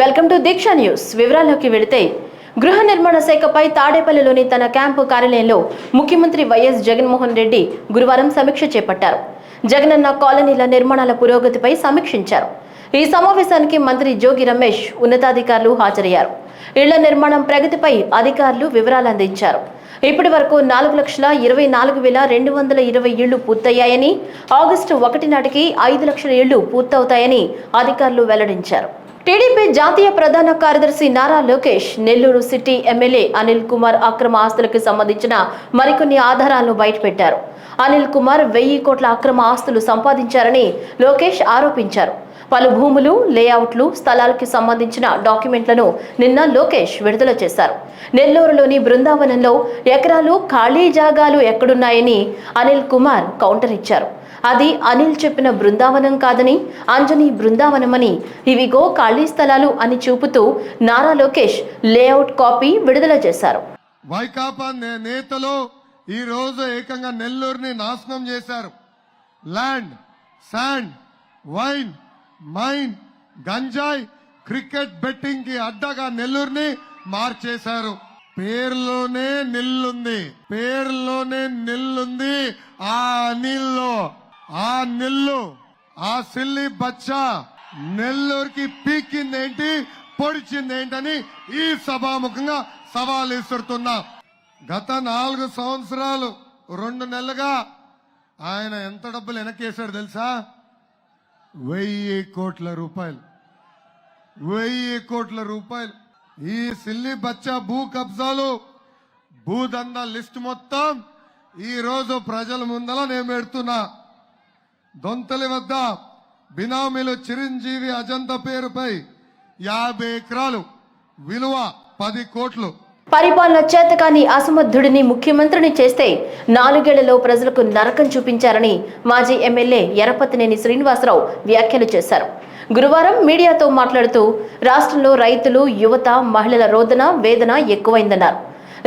Welcome to Deeksha news వివరాల్లోకి వెళితే గృహ నిర్మాణ శాఖపై తాడేపల్లిలోని తన క్యాంపు కార్యాలయంలో ముఖ్యమంత్రి వైఎస్ జగన్మోహన్ రెడ్డి గురువారం సమీక్ష చేపట్టారు. జగనన్న కాలనీల నిర్మాణాల పురోగతిపై సమీక్షించారు. ఈ సమావేశానికి మంత్రి జోగి రమేష్ ఉన్నతాధికారులు హాజరయ్యారు. ఇళ్ళ నిర్మాణం ప్రగతిపై అధికారులు వివరాలు అందించారు. ఇప్పటి వరకు నాలుగు లక్షల ఇరవై నాలుగు వేల రెండు వందల ఇరవై ఇళ్ళు పూర్తయ్యాయని ఆగస్టు ఒకటి నాటికి ఐదు లక్షల ఇళ్ళు పూర్తవుతాయని అధికారులు వెల్లడించారు. టీడీపీ జాతీయ ప్రధాన కార్యదర్శి నారా లోకేష్ నెల్లూరు సిటీ ఎమ్మెల్యే అనిల్ కుమార్ అక్రమ ఆస్తులకు సంబంధించిన మరికొన్ని ఆధారాలను బయటపెట్టారు. అనిల్ కుమార్ వెయ్యి కోట్ల అక్రమ ఆస్తులు సంపాదించారని లోకేష్ ఆరోపించారు. పలు భూములు లేఅవుట్లు స్థలాలకు సంబంధించిన డాక్యుమెంట్లను నిన్న లోకేష్ విడుదల చేశారు. నెల్లూరులోని బృందావనంలో ఎకరాలు ఖాళీ జాగాలు ఎక్కడున్నాయని అనిల్ కుమార్ కౌంటర్ ఇచ్చారు. అది అనిల్ చెప్పిన బృందావనం కాదని అంజనీ బృందావనమని ఇవిగో ఖాళీ స్థలాలు అని చూపుతూ నారా లోకేష్ లేఅవుట్ కాపీ విడుదల చేశారు. వైకాపా నేతలు ఈ రోజు ఏకంగా నెల్లూరుని నాశనం చేశారు. ల్యాండ్ శాండ్ వైన్ మైన్ గంజాయి క్రికెట్ బెట్టింగ్కి అడ్డగా నెల్లూరుని మార్చేశారు. పేర్లోనే నిల్లుంది పేర్లోనే నిల్లుంది ఆ అనిల్లో. ఆ నిల్లు ఆ సిల్లి బచ్చా నెల్లూరుకి పీకిందేంటి పొడిచిందేంటని ఈ సభాముఖంగా సవాల్ విసురుతున్నా. గత నాలుగు సంవత్సరాలు రెండు నెలలుగా ఆయన ఎంత డబ్బులు వెనకేశాడు తెలుసా? వెయ్యి కోట్ల రూపాయలు. వెయ్యి కోట్ల రూపాయలు. ఈ సిల్లి బచ్చా భూ కబ్జాలు భూదందా లిస్ట్ మొత్తం ఈ రోజు ప్రజల ముందల నేను పెడుతున్నా. దొంతలి వద్ద బినామీలు చిరంజీవి అజంత పేరుపై యాభై ఎకరాలు విలువ పది కోట్లు. పరిపాలన చేత కాని అసమర్థుడిని ముఖ్యమంత్రిని చేస్తే నాలుగేళ్ళలో ప్రజలకు నరకం చూపించారని మాజీ ఎమ్మెల్యే ఎరపతినేని శ్రీనివాసరావు వ్యాఖ్యలు చేశారు. గురువారం మీడియాతో మాట్లాడుతూ రాష్ట్రంలో రైతులు యువత మహిళల రోదన వేదన ఎక్కువైందన్నారు.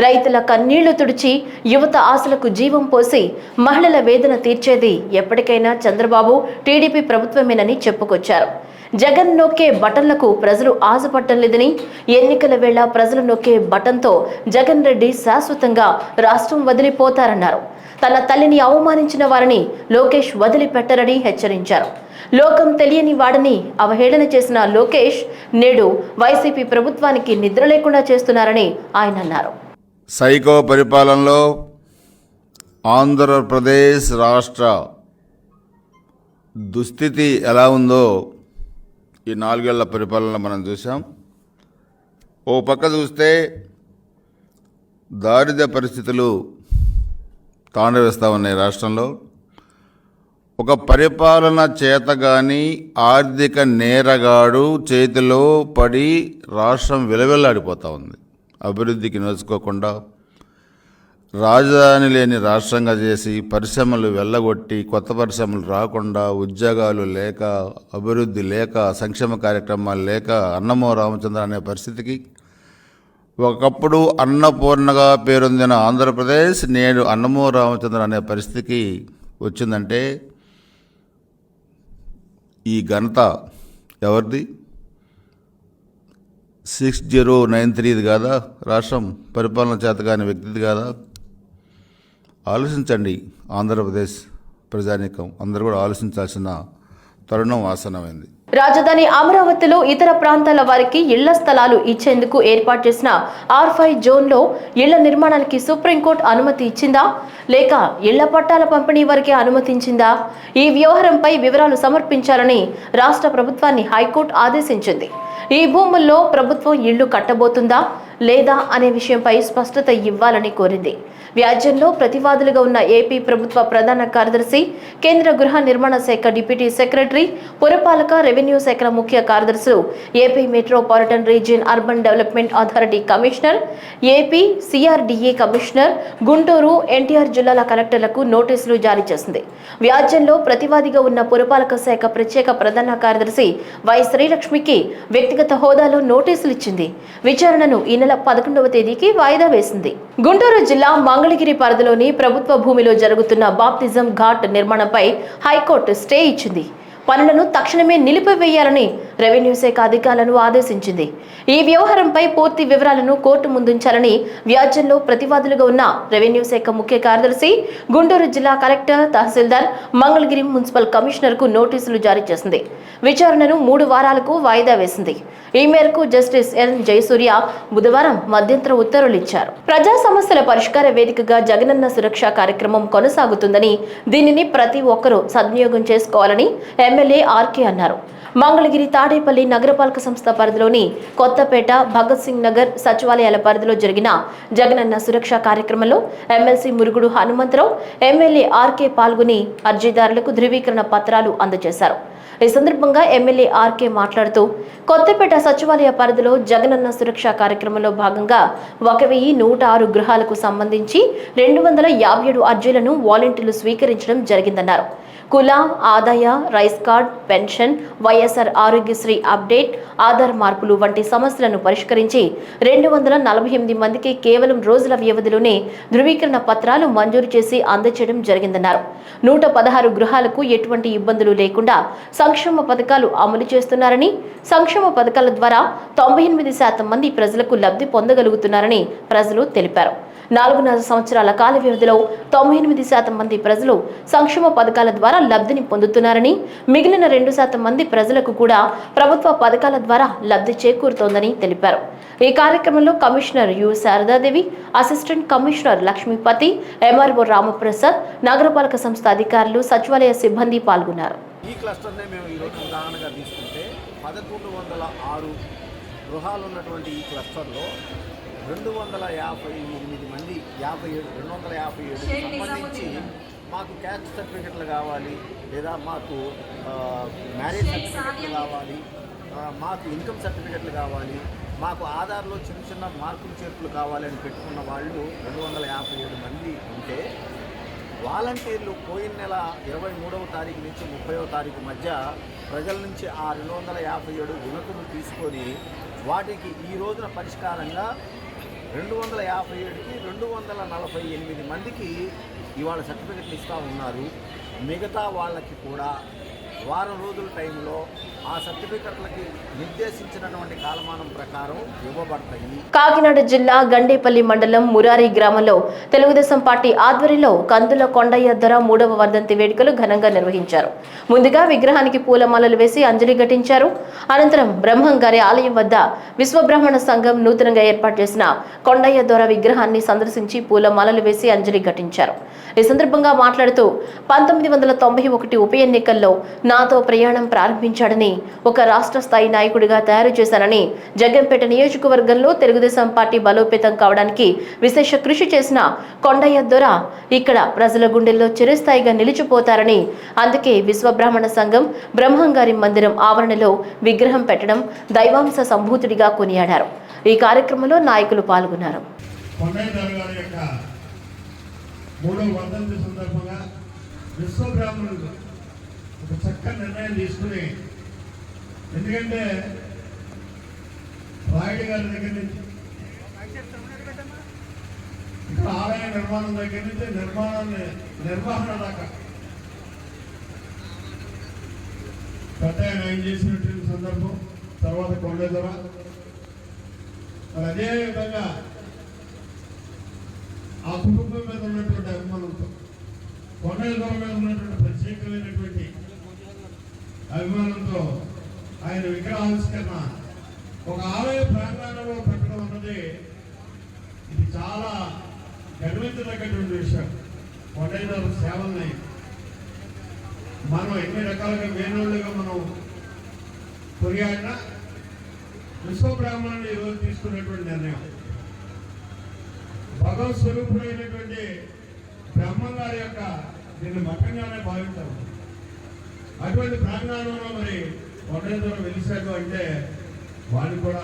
రైతుల కన్నీళ్ళు తుడిచి యువత ఆశలకు జీవం పోసి మహిళల వేదన తీర్చేది ఎప్పటికైనా చంద్రబాబు టీడీపీ ప్రభుత్వమేనని చెప్పుకొచ్చారు. జగన్ నొక్కే బటన్లకు ప్రజలు ఆశపట్టం లేదని ఎన్నికల వేళ ప్రజలు నొక్కే బటన్తో జగన్ రెడ్డి శాశ్వతంగా రాష్ట్రం వదిలిపోతారన్నారు. తన తల్లిని అవమానించిన వారిని లోకేష్ వదిలిపెట్టరని హెచ్చరించారు. లోకం తెలియని వాడని అవహేళన చేసిన లోకేష్ నేడు వైసీపీ ప్రభుత్వానికి నిద్ర లేకుండా చేస్తున్నారని ఆయన అన్నారు. సైకో పరిపాలనలో ఆంధ్రప్రదేశ్ రాష్ట్ర దుస్థితి ఎలా ఉందో ఈ నాలుగేళ్ళ పరిపాలన మనం చూసాం ఓ పక్క చూస్తే దారిద్ర్య పరిస్థితులు తాండవేస్తూ ఉన్నాయి రాష్ట్రంలో. ఒక పరిపాలన చేత కానీ ఆర్థిక నేరగాడు చేతిలో పడి రాష్ట్రం విలవిల్లాడిపోతూ ఉంది. అభివృద్ధికి నోచుకోకుండా రాజధాని లేని రాష్ట్రంగా చేసి పరిశ్రమలు వెళ్ళగొట్టి కొత్త పరిశ్రమలు రాకుండా ఉద్యోగాలు లేక అభివృద్ధి లేక సంక్షేమ కార్యక్రమాలు లేక అన్నమో రామచంద్ర అనే పరిస్థితికి ఒకప్పుడు అన్నపూర్ణగా పేరొందిన ఆంధ్రప్రదేశ్ నేడు అన్నమో రామచంద్ర అనే పరిస్థితికి వచ్చిందంటే ఈ ఘనత ఎవరిది? సిక్స్ జీరో నైన్ త్రీది కాదా? రాష్ట్రం పరిపాలన చేత కాని వ్యక్తిది కాదా? ఆలోచించండి ఆంధ్రప్రదేశ్ ప్రజానీకం. అందరూ కూడా ఆలోచించాల్సిన తరుణం ఆసనమైంది రాజధాని అమరావతిలో ఇతర ప్రాంతాల వారికి ఇళ్ళ స్థలాలు ఇచ్చేందుకు ఏర్పాటు చేసిన ఆర్ ఫైవ్ జోన్లో ఇళ్ళ నిర్మాణానికి సుప్రీంకోర్టు అనుమతి ఇచ్చిందా? లేక ఇళ్ళ పట్టాల పంపిణీ వరకే అనుమతించిందా? ఈ వ్యవహారంపై వివరాలు సమర్పించాలని రాష్ట్ర ప్రభుత్వాన్ని హైకోర్టు ఆదేశించింది. ఈ భూముల్లో ప్రభుత్వం ఇళ్ళు కట్టబోతుందా? లేదా అనే విషయంపై స్పష్టత ఇవ్వాలని కోరింది. వ్యాజ్యంలో ప్రతివాదులుగా ఉన్న ఏపీ ప్రభుత్వ ప్రధాన కార్యదర్శి కేంద్ర గృహ నిర్మాణ శాఖ డిప్యూటీ సెక్రటరీ పురపాలక రెవెన్యూ శాఖల ముఖ్య కార్యదర్శులు AP metropolitan region urban development authority commissioner AP CRDA commissioner Guntur NTR జిల్లాల కలెక్టర్లకు నోటీసులు జారీ చేసింది. వ్యాజ్యంలో ప్రతివాదిగా ఉన్న పురపాలక శాఖ ప్రత్యేక ప్రధాన కార్యదర్శి వై శ్రీలక్ష్మికి వ్యక్తిగత హోదాలో నోటీసులు ఇచ్చింది. విచారణను ఈ నెల పదకొండవ తేదీకి వాయిదా వేసింది. గుంటూరు జిల్లా మంగళగిరి పరిధిలోని ప్రభుత్వ భూమిలో జరుగుతున్న బాప్తిజం ఘాట్ నిర్మాణంపై హైకోర్టు స్టే ఇచ్చింది. పనులను తక్షణమే నిలిపివేయాలని రెవెన్యూ శాఖ అధికారులను ఆదేశించింది. ఈ వ్యవహారంపై పూర్తి వివరాలను కోర్టు ముందుంచాలని వ్యాజ్యంలో ప్రతివాదులుగా ఉన్న రెవెన్యూ శాఖ ముఖ్య కార్యదర్శి గుంటూరు జిల్లా కలెక్టర్ తహసీల్దార్ మంగళగిరి మున్సిపల్ కమిషనర్కు నోటీసులు జారీ చేసింది. విచారణను మూడు వారాలకు వాయిదా వేసింది. ఈ మేరకు జస్టిస్ ఎన్. జయసూర్య బుధవారం మధ్యంతర ఉత్తర్వులు ఇచ్చారు. ప్రజా సమస్యల పరిష్కార వేదికగా జగనన్న సురక్ష కార్యక్రమం కొనసాగుతుందని దీనిని ప్రతి ఒక్కరూ సద్వినియోగం చేసుకోవాలని ఎం. ఎమ్మెల్యే ఆర్కే అన్నారు. మంగళగిరి తాడేపల్లి నగరపాలక సంస్థ పరిధిలోని కొత్తపేట భగత్ సింగ్ నగర్ సచివాలయాల పరిధిలో జరిగిన జగనన్న సురక్ష కార్యక్రమంలో ఎమ్మెల్సీ మురుగుడు హనుమంతరావు ఎమ్మెల్యే ఆర్కే పాల్గొని అర్జీదారులకు ధృవీకరణ పత్రాలు అందజేశారు. ఈ సందర్భంగా ఎమ్మెల్యే ఆర్కే మాట్లాడుతూ కొత్తపేట సచివాలయ పరిధిలో జగనన్న సురక్ష కార్యక్రమంలో భాగంగా ఒక వెయ్యి నూట ఆరు గృహాలకు సంబంధించి రెండు వందల యాభై ఏడు అర్జీలను వాలంటీర్లు స్వీకరించడం జరిగిందన్నారు. కుల ఆదాయ rice card pension YSR Aarogyasri update Aadhaar మార్పులు వంటి సమస్యలను పరిష్కరించి రెండు వందల నలభై ఎనిమిది మందికి కేవలం రోజుల వ్యవధిలోనే ధృవీకరణ పత్రాలు మంజూరు చేసి అందచేయడం జరిగిందన్నారు. నూట పదహారు గృహాలకు ఎటువంటి ఇబ్బందులు లేకుండా సంక్షేమ పథకాలు అమలు చేస్తున్నారని సంక్షేమ పథకాల ద్వారా తొంభై ఎనిమిది శాతం మంది ప్రజలకు లబ్ధి పొందగలుగుతున్నారని ప్రజలు తెలిపారు. నాలుగున్నర సంవత్సరాల కాల వ్యవధిలో తొంభై ఎనిమిది శాతం మంది ప్రజలు సంక్షేమ పథకాల ద్వారా లబ్ధిని పొందుతున్నారని మిగిలిన రెండు శాతం మంది ప్రజలకు కూడా ప్రభుత్వ పథకాల ద్వారా లబ్ధి చేకూరుతోందని తెలిపారు. ఈ కార్యక్రమంలో commissioner U. Sharadadevi assistant commissioner Lakshmipathi MRO Ramaprasad నగరపాలక సంస్థ అధికారులు సచివాలయ సిబ్బంది పాల్గొన్నారు. ఈ క్లస్టర్నే మేము ఈరోజు ఉదాహరణగా తీసుకుంటే పదకొండు వందల ఆరు గృహాలు ఉన్నటువంటి ఈ క్లస్టర్లో రెండు వందల యాభై యాభై ఏడు రెండు వందల యాభై ఏడు సంబంధించి మాకు క్యాస్ట్ సర్టిఫికెట్లు కావాలి లేదా మాకు మ్యారేజ్ సర్టిఫికెట్లు కావాలి మాకు ఇన్కమ్ సర్టిఫికెట్లు కావాలి మాకు ఆధార్లో చిన్న చిన్న మార్పులు చేర్పులు కావాలి అని పెట్టుకున్న వాళ్ళు రెండు వందల యాభై ఏడు మంది ఉంటే వాలంటీర్లు పోయిన నెల ఇరవై మూడవ తారీఖు నుంచి ముప్పైవ తారీఖు మధ్య ప్రజల నుంచి ఆ రెండు వందల యాభై ఏడు వినతులు తీసుకొని వాటికి ఈ రోజున పరిష్కారంగా రెండు వందల యాభై ఏడుకి రెండు వందల నలభై ఎనిమిది మందికి ఇవాళ సర్టిఫికెట్లు ఇస్తూ ఉన్నారు. మిగతా వాళ్ళకి కూడా వారం రోజుల టైంలో ఆ సర్టిఫికెట్లకి నిర్దేశించినటువంటి కాలమానం ప్రకారం ఇవ్వబడతాయి. కాకినాడ జిల్లా గండేపల్లి మండలం మురారి గ్రామంలో తెలుగుదేశం పార్టీ ఆధ్వర్యంలో కందుల కొండయ్య ధర మూడవ వర్ధంతి వేడుకలు ఘనంగా నిర్వహించారు. ముందుగా విగ్రహానికి పూలమాలలు వేసి అంజలి ఘటించారు. అనంతరం బ్రహ్మంగారి ఆలయం వద్ద విశ్వబ్రహ్మణ సంఘం నూతనంగా ఏర్పాటు చేసిన కొండయ్య దొర విగ్రహాన్ని సందర్శించి పూలమాలలు వేసి అంజలి ఘటించారు. ఈ సందర్భంగా మాట్లాడుతూ పంతొమ్మిది వందల తొంభై ఒకటి ఉప ఎన్నికల్లో నాతో ప్రయాణం ప్రారంభించాడని ఒక రాష్ట్ర స్థాయి నాయకుడిగా తయారు చేశానని జగ్గంపేట నియోజకవర్గంలో తెలుగుదేశం పార్టీ బలోపేతం కావడానికి విశేష కృషి చేసిన కొండయ్య దొర ఇక్కడ ప్రజల గుండెల్లో చిరస్థాయిగా నిలిచిపోతారని అందుకే విశ్వబ్రాహ్మణ సంఘం బ్రహ్మంగారి మందిరం ఆవరణలో విగ్రహం పెట్టడం దైవాంశ సంభూతుడిగా కొనియాడారు. ఈ కార్యక్రమంలో నాయకులు పాల్గొన్నారు. మూడో వర్ధంతి సందర్భంగా విశ్వబ్రాహ్మణులు ఒక చక్కని నిర్ణయం తీసుకుని ఎందుకంటే రాయుడు గారి దగ్గర నుంచి ఇక్కడ ఆలయ నిర్మాణం దగ్గర నుంచి నిర్మాణాన్ని నిర్వహణ దాకా. పెద్ద ఆయన ఆయన చేసినటువంటి సందర్భం? తర్వాత కొండేదర. మరి అదే విధంగా ఆ కుటుంబం మీద ఉన్నటువంటి అభిమానంతో కొండేదర మీద ఉన్నటువంటి ప్రత్యేకమైనటువంటి అభిమానంతో ఆయన విగ్రహావిష్కరణ. ఒక ఆలయ ప్రాంగణంలో పెట్టడం అన్నది ఇది చాలా గర్వించదగ్గటువంటి విషయం. కొండల సేవల్ని మనం ఎన్ని రకాలుగా మేనోళ్ళుగా మనం కొరియాడినా విశ్వ బ్రాహ్మణుని ఈరోజు తీసుకున్నటువంటి నిర్ణయం. భగవత్ స్వరూపుడైనటువంటి బ్రహ్మం గారి యొక్క దీన్ని మఠంగానే భావించారు అటువంటి ప్రాంగణంలో మరి కొండేశ్వరం వెలిసాడు అంటే వాళ్ళు కూడా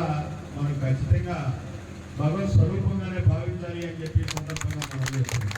మనం ఖచ్చితంగా భగవత్ స్వరూపంగానే భావించాలి అని చెప్పి సందర్భంగా మనం చేస్తున్నాం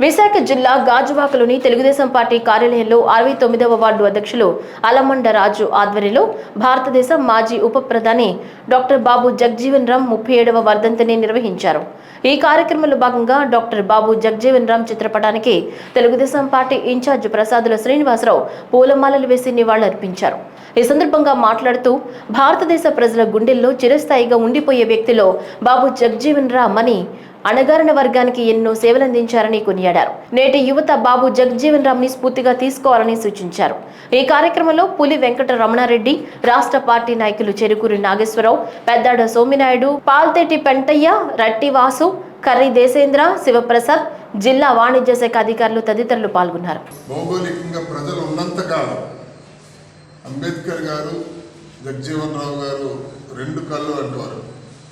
విశాఖ జిల్లా గాజువాకలోని తెలుగుదేశం పార్టీ కార్యాలయంలో అరవై తొమ్మిదవ వార్డు అధ్యక్షులు అలమండ రాజు ఆధ్వర్యంలో భారతదేశం మాజీ ఉప ప్రధాని డాక్టర్ బాబు జగ్జీవన్ రామ్ ముప్పై ఏడవ వర్ధంతిని నిర్వహించారు. ఈ కార్యక్రమంలో భాగంగా డాక్టర్ బాబు జగ్జీవన్ రామ్ చిత్రపటానికి తెలుగుదేశం పార్టీ ఇన్ఛార్జ్ ప్రసాదుల శ్రీనివాసరావు పూలమాలలు వేసి నివాళులర్పించారు. ఈ సందర్భంగా మాట్లాడుతూ భారతదేశ ప్రజల గుండెల్లో చిరస్థాయిగా ఉండిపోయే వ్యక్తిలో బాబు జగ్జీవన్ రామ్ అని అణగారిన వర్గానికి ఎన్నో సేవలందించారని కొనియాడారు. నేటి యువత బాబు జగజ్జీవన్ రామ్ని స్ఫూర్తిగా తీసుకోవాలని సూచించారు. ఈ కార్యక్రమంలో పులి వెంకట రమణారెడ్డి రాష్ట్ర పార్టీ నాయకులు చెరుకూరి నాగేశ్వరరావు పెద్దాడ సోమినాయుడు పాల్తేటి పెంటయ్య రట్టి వాసు కర్రి దేశేంద్ర శివప్రసాద్ జిల్లా వాణిజ్య శాఖ అధికారులు తదితరులు పాల్గొన్నారు. భౌగోళికంగా ప్రజలు ఉన్నంతకాలం అంబేద్కర్ గారు జగజీవన్ రావు గారు రెండు కళ్ళు అంటారు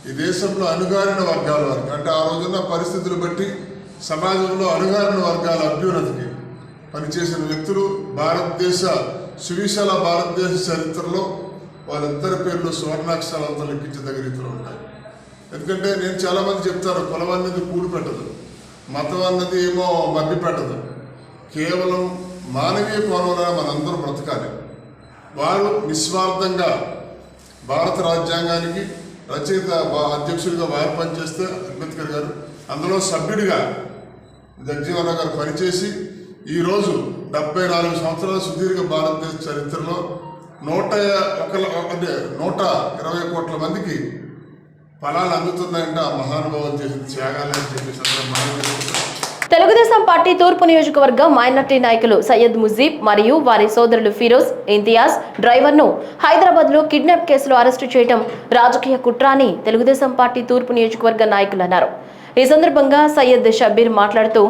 ఈ దేశంలో అణుగారిన వర్గాల వరకు అంటే ఆ రోజున్న పరిస్థితులు బట్టి సమాజంలో అణుగారిన వర్గాల అభ్యున్నతికి పనిచేసిన వ్యక్తులు భారతదేశ సువిశాల భారతదేశ చరిత్రలో వాళ్ళిద్దరి పేర్లు సువర్ణాక్షరాలతో లెక్కించదగ్గ రీతిలో ఉంటాయి. ఎందుకంటే నేను చాలా మంది చెప్తాను కులం అన్నది కూడి పెట్టదు మతం అన్నది ఏమో మబ్బి పెట్టదు. కేవలం మానవీయ కోణంలో మనందరూ బ్రతకాలి. వారు నిస్వార్థంగా భారత రాజ్యాంగానికి రచయిత అధ్యక్షుడిగా వారు పనిచేస్తే అంబేద్కర్ గారు. అందులో సభ్యుడిగా జగజీవన్ గారు పనిచేసి ఈరోజు డెబ్బై నాలుగు సంవత్సరాల సుదీర్ఘ భారతదేశ చరిత్రలో నూట ఒక అంటే నూట ఇరవై కోట్ల మందికి ఫలాలు అందుతున్నాయంటే ఆ మహానుభావులు చేసిన త్యాగాలని చెప్పేసి అందరం తెలుగుదేశం పార్టీ తూర్పు నియోజకవర్గ మైనార్టీ నాయకులు సయ్యద్ ముజీబ్ మరియు వారి సోదరులు ఫిరోజ్ ఇంతియాజ్ డ్రైవర్ను హైదరాబాద్లో కిడ్నాప్ కేసులో అరెస్టు చేయడం రాజకీయ కుట్ర అని తెలుగుదేశం పార్టీ తూర్పు నియోజకవర్గ నాయకులు అన్నారు. ఈ సందర్భంగా సయ్యద్ షబ్బీర్ మాట్లాడుతూ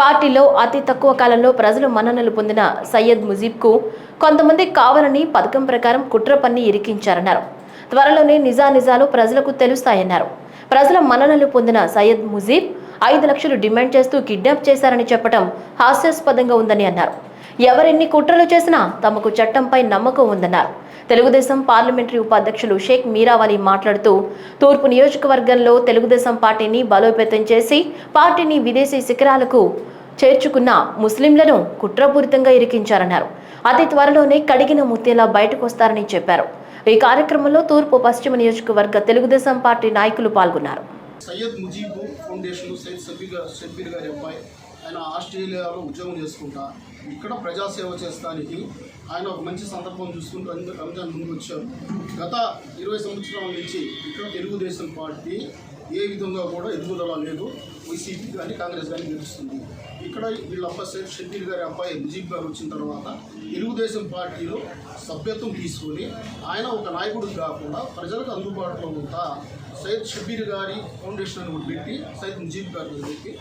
పార్టీలో అతి తక్కువ కాలంలో ప్రజలు మన్ననలు పొందిన సయ్యద్ ముజీబ్కు కొంతమంది కావాలని పథకం ప్రకారం కుట్ర పన్ని ఇరికించారన్నారు. త్వరలోనే నిజానిజాలు ప్రజలకు తెలుస్తాయన్నారు. ప్రజల మన్ననలు పొందిన సయ్యద్ ముజీబ్ ఐదు లక్షలు డిమాండ్ చేస్తూ కిడ్నాప్ చేశారని చెప్పడం హాస్యాస్పదంగా ఉందని అన్నారు. ఎవరెన్ని కుట్రలు చేసినా తమకు చట్టంపై నమ్మకం ఉందన్నారు. తెలుగుదేశం పార్లమెంటరీ ఉపాధ్యక్షులు షేక్ మీరావాలి మాట్లాడుతూ తూర్పు నియోజకవర్గంలో తెలుగుదేశం పార్టీని బలోపేతం చేసి పార్టీని విదేశీ శిఖరాలకు చేర్చుకున్న ముస్లింలను కుట్రపూరితంగా ఇరికించారన్నారు. అతి త్వరలోనే కడిగిన ముత్యేలా బయటకు వస్తారని చెప్పారు. ఈ కార్యక్రమంలో తూర్పు పశ్చిమ నియోజకవర్గ తెలుగుదేశం పార్టీ నాయకులు పాల్గొన్నారు. సయ్యద్ ముజీబు ఫౌండేషన్ సయ్యద్ సబ్బీర్ గారు షబ్బీర్ గారి అబ్బాయి. ఆయన ఆస్ట్రేలియాలో ఉద్యోగం చేసుకుంటా. ఇక్కడ ప్రజాసేవ చేస్తానికి ఆయన ఒక మంచి సందర్భం చూసుకుంటూ రంజాన్ ముందు వచ్చారు. గత ఇరవై సంవత్సరాల నుంచి ఇక్కడ తెలుగుదేశం పార్టీ ఏ విధంగా కూడా ఎదుగుదల లేదు. వైసీపీ కానీ కాంగ్రెస్ కానీ గెలుస్తుంది ఇక్కడ వీళ్ళ అబ్బాయి సైద్ షబ్బీర్ గారి అబ్బాయి ముజీబ్ గారు వచ్చిన తర్వాత తెలుగుదేశం పార్టీలో సభ్యత్వం తీసుకొని ఆయన ఒక నాయకుడు కాకుండా ప్రజలకు అందుబాటులో ఉంటా సైద్ షబీర్ గారి ఫౌండేషన్ అని కూడా పెట్టి సైద్ ముజీబ్ గారి దగ్గర పెట్టి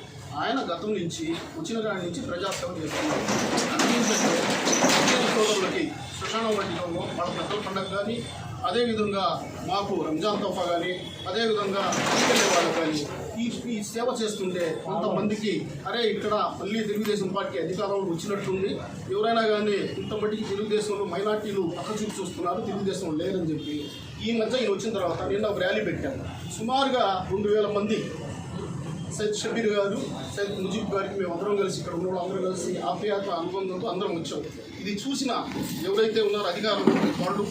ఆయన గతం నుంచి వచ్చిన కాడి నుంచి ప్రజాసేవ చేస్తున్నారు. అందుకే సోదరులకి శ్మశానం వంటిలో వాళ్ళ పెద్దల పండుగ కానీ అదేవిధంగా మాకు రంజాన్ తోఫా కానీ అదేవిధంగా వాళ్ళు కానీ ఈ ఈ సేవ చేస్తుంటే కొంతమందికి అరే ఇక్కడ మళ్ళీ తెలుగుదేశం పార్టీ అధికారంలో వచ్చినట్టుంది. ఎవరైనా కానీ ఇంత మట్టికి తెలుగుదేశంలో మైనార్టీలు పక్క చూపు చూస్తున్నారు తెలుగుదేశం లేరని చెప్పి ఈ మధ్య ఈయన వచ్చిన తర్వాత నిన్న ఒక ర్యాలీ పెట్టాను సుమారుగా రెండు వేల మంది సైద్ షబీర్ గారు సైద్ ముజీబ్ గారికి మేము అందరం కలిసి ఇక్కడ ఉన్న అందరం కలిసి ఆప్యాయత అనుబంధంతో అందరం వచ్చాం. ఇది చూసిన ఎవరైతే ఉన్నారో అధికారులు వాళ్ళు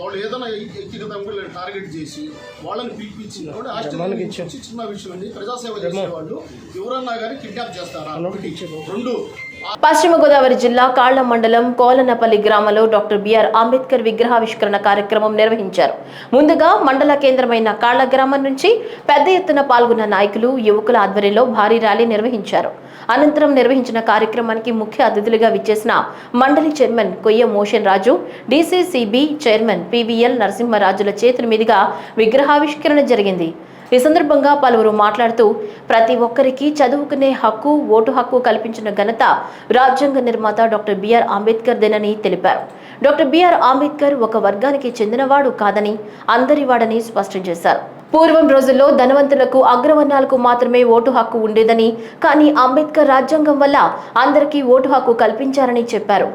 వాళ్ళు ఏదైనా వ్యక్తిగతంగా టార్గెట్ చేసి వాళ్ళని పిలిపించి కూడా నుంచి చిన్న విషయం అండి. ప్రజాసేవ చేసేవాళ్ళు ఎవరన్నా కానీ కిడ్నాప్ చేస్తారా? ఒకటి రెండు పశ్చిమ గోదావరి జిల్లా కాళ్ళ మండలం కోలనపల్లి గ్రామంలో డాక్టర్ బిఆర్ అంబేద్కర్ విగ్రహావిష్కరణ కార్యక్రమం నిర్వహించారు. ముందుగా మండల కేంద్రమైన కాళ్ళ గ్రామం నుంచి పెద్ద ఎత్తున పాల్గొన్న నాయకులు యువకుల ఆధ్వర్యంలో భారీ ర్యాలీ నిర్వహించారు. అనంతరం నిర్వహించిన కార్యక్రమానికి ముఖ్య అతిథులుగా విచ్చేసిన మండలి chairman Koyya Moshen Raju DCCB chairman PVL నరసింహరాజుల చేతుల మీదుగా విగ్రహావిష్కరణ జరిగింది. ఈ సందర్భంగా పలువురు మాట్లాడుతూ ప్రతి ఒక్కరికి చదువుకునే హక్కు ఓటు హక్కు కల్పించిన ఘనత రాజ్యాంగ నిర్మాత డాక్టర్ బిఆర్ అంబేద్కర్ దేనని తెలిపారు. డాక్టర్ బిఆర్ అంబేద్కర్ ఒక వర్గానికి చెందినవాడు కాదని అందరివాడని స్పష్టం చేశారు. పూర్వం రోజుల్లో ధనవంతులకు అగ్రవర్ణాలకు మాత్రమే ఓటు హక్కు ఉండేదని కానీ అంబేద్కర్ రాజ్యాంగం వల్ల అందరికీ ఓటు హక్కు కల్పించారని చెప్పారు.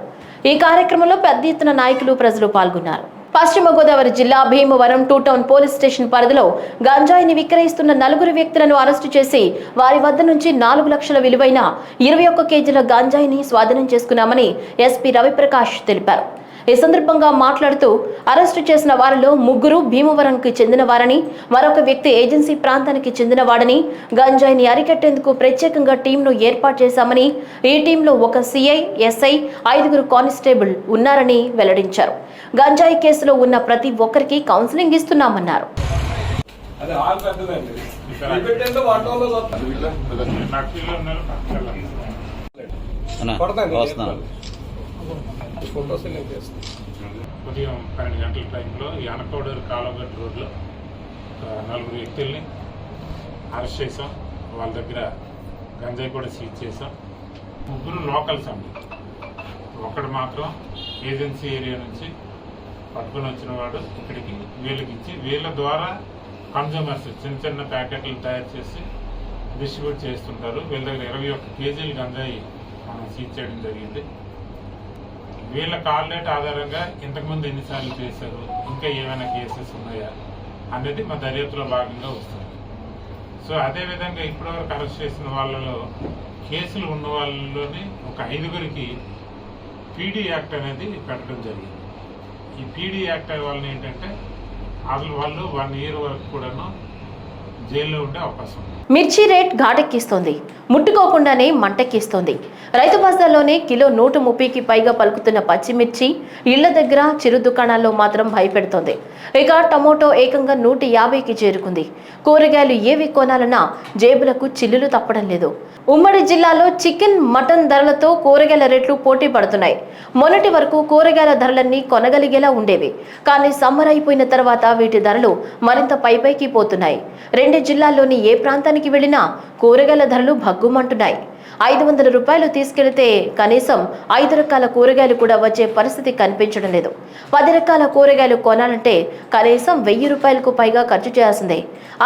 ఈ కార్యక్రమంలో పెద్ద ఎత్తున నాయకులు ప్రజలు పాల్గొన్నారు. పశ్చిమ గోదావరి జిల్లా Bhimavaram two town police station పరిధిలో గంజాయిని విక్రయిస్తున్న నలుగురు వ్యక్తులను అరెస్టు చేసి వారి వద్ద నుంచి నాలుగు లక్షల విలువైన ఇరవై ఒక్క కేజీల గంజాయిని స్వాధీనం చేసుకున్నామని ఎస్పీ రవిప్రకాష్ తెలిపారు. ఈ సందర్భంగా మాట్లాడుతూ అరెస్టు చేసిన వారిలో ముగ్గురు భీమవరంకి చెందిన వారని మరొక వ్యక్తి ఏజెన్సీ ప్రాంతానికి చెందిన వాడని గంజాయిని అరికట్టేందుకు ప్రత్యేకంగా టీంను ఏర్పాటు చేశామని ఈ టీంలో ఒక సిఐ ఎస్ఐ ఐదుగురు కానిస్టేబుల్ ఉన్నారని వెల్లడించారు. గంజాయి కేసులో ఉన్న ప్రతి ఒక్కరికి కౌన్సిలింగ్ ఇస్తున్నామన్నారు. అది ఆల్ పెద్దదండి పెట్టేందుకు ఉదయం పన్నెండు గంటల టైంలో యానకోడూరు కాలగట్టు రోడ్లో నలుగురు వ్యక్తుల్ని అరెస్ట్ చేసాం వాళ్ళ దగ్గర గంజాయి కూడా సీజ్ చేసాం ముగ్గురు లోకల్స్ అండి. ఒకడు మాత్రం ఏజెన్సీ ఏరియా నుంచి పట్టుకుని వచ్చిన వాడు ఇక్కడికి వీళ్ళకి ఇచ్చి వీళ్ళ ద్వారా కన్జ్యూమర్స్ చిన్న చిన్న ప్యాకెట్లు తయారు చేసి డిస్ట్రిబ్యూట్ చేస్తుంటారు. వీళ్ళ దగ్గర ఇరవై ఒక్క కేజీలు గంజాయి మనం సీజ్ చేయడం జరిగింది. వీళ్ళ కాల్ డేట్ ఆధారంగా ఇంతకుముందు ఎన్నిసార్లు చేశారు? ఇంకా ఏమైనా కేసెస్ ఉన్నాయా? అనేది మా దర్యాప్తులో భాగంగా వస్తుంది. సో అదేవిధంగా ఇప్పటివరకు అరెస్ట్ చేసిన వాళ్ళలో కేసులు ఉన్న వాళ్ళలోని ఒక ఐదుగురికి పీడీ యాక్ట్ అనేది పెట్టడం జరిగింది. ఈ పీడీ యాక్ట్ వలన ఏంటంటే అసలు వాళ్ళు వన్ ఇయర్ వరకు కూడాను జైల్లో ఉండే అవకాశం ఉంది. మిర్చి రేట్ ఘాటెక్కిస్తోంది. ముట్టుకోకుండానే మంటెక్కిస్తోంది. రైతు బజార్లోనే కిలో నూట ముప్పైకి పైగా పలుకుతున్న పచ్చిమిర్చి ఇళ్ళ దగ్గర చిరు దుకాణాల్లో మాత్రం భయపెడుతోంది. ఇక టమోటో ఏకంగా నూట యాభైకి చేరుకుంది. కూరగాయలు ఏవి కొనాలన్నా జేబులకు చిల్లులు తప్పడం లేదు. ఉమ్మడి జిల్లాలో చికెన్ మటన్ ధరలతో కూరగాయల రేట్లు పోటీ పడుతున్నాయి. మొన్నటి వరకు కూరగాయల ధరలన్నీ కొనగలిగేలా ఉండేవి. కానీ సమ్మర్ అయిపోయిన తర్వాత వీటి ధరలు మరింత పైపైకి పోతున్నాయి. రెండు జిల్లాల్లోని ఏ ప్రాంతానికి వెళ్ళినా కూరగాయల ధరలు భగ్గుమంటున్నాయి. ఐదు వందల రూపాయలు తీసుకెళ్తే కనీసం ఐదు రకాల కూరగాయలు కూడా వచ్చే పరిస్థితి కనిపించడం లేదు. పది రకాల కూరగాయలు కొనాలంటే కనీసం వెయ్యి రూపాయలకు పైగా ఖర్చు చేయాల్సిందే.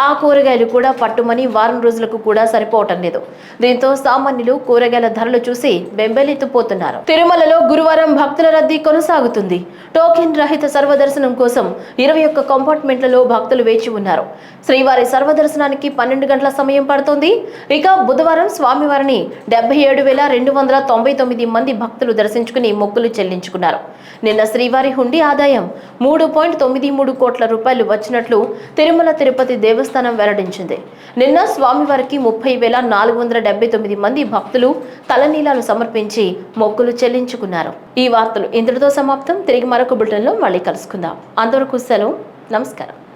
ఆ కూరగాయలు కూడా పట్టుమని వారం రోజులకు కూడా సరిపోవటం లేదు. దీంతో సామాన్యులు కూరగాయల ధరలు చూసి బెంబెలెత్తిపోతున్నారు. తిరుమలలో గురువారం భక్తుల రద్దీ కొనసాగుతుంది. టోకెన్ రహిత సర్వదర్శనం కోసం ఇరవై ఒక్క కంపార్ట్మెంట్లలో భక్తులు వేచి ఉన్నారు. శ్రీవారి సర్వదర్శనానికి పన్నెండు గంటల సమయం పడుతుంది. ఇక బుధవారం స్వామివారిని డెబ్బై ఏడు వేల రెండు వందల తొంభై తొమ్మిది మంది భక్తులు దర్శించుకుని మొక్కులు చెల్లించుకున్నారు. నిన్న శ్రీవారి హుండీ ఆదాయం మూడు పాయింట్ తొమ్మిది మూడు కోట్ల రూపాయలు వచ్చినట్లు తిరుమల తిరుపతి దేవస్థానం వెల్లడించింది. నిన్న స్వామివారికి ముప్పై వేల నాలుగు వందల డెబ్బై తొమ్మిది మంది భక్తులు తలనీలాలు సమర్పించి మొక్కులు చెల్లించుకున్నారు. ఈ వార్తలు ఇంతటితో సమాప్తం. తిరిగి మరొక బులెటిన్లో మళ్ళీ కలుసుకుందాం. అంతవరకు సెలవు. నమస్కారం.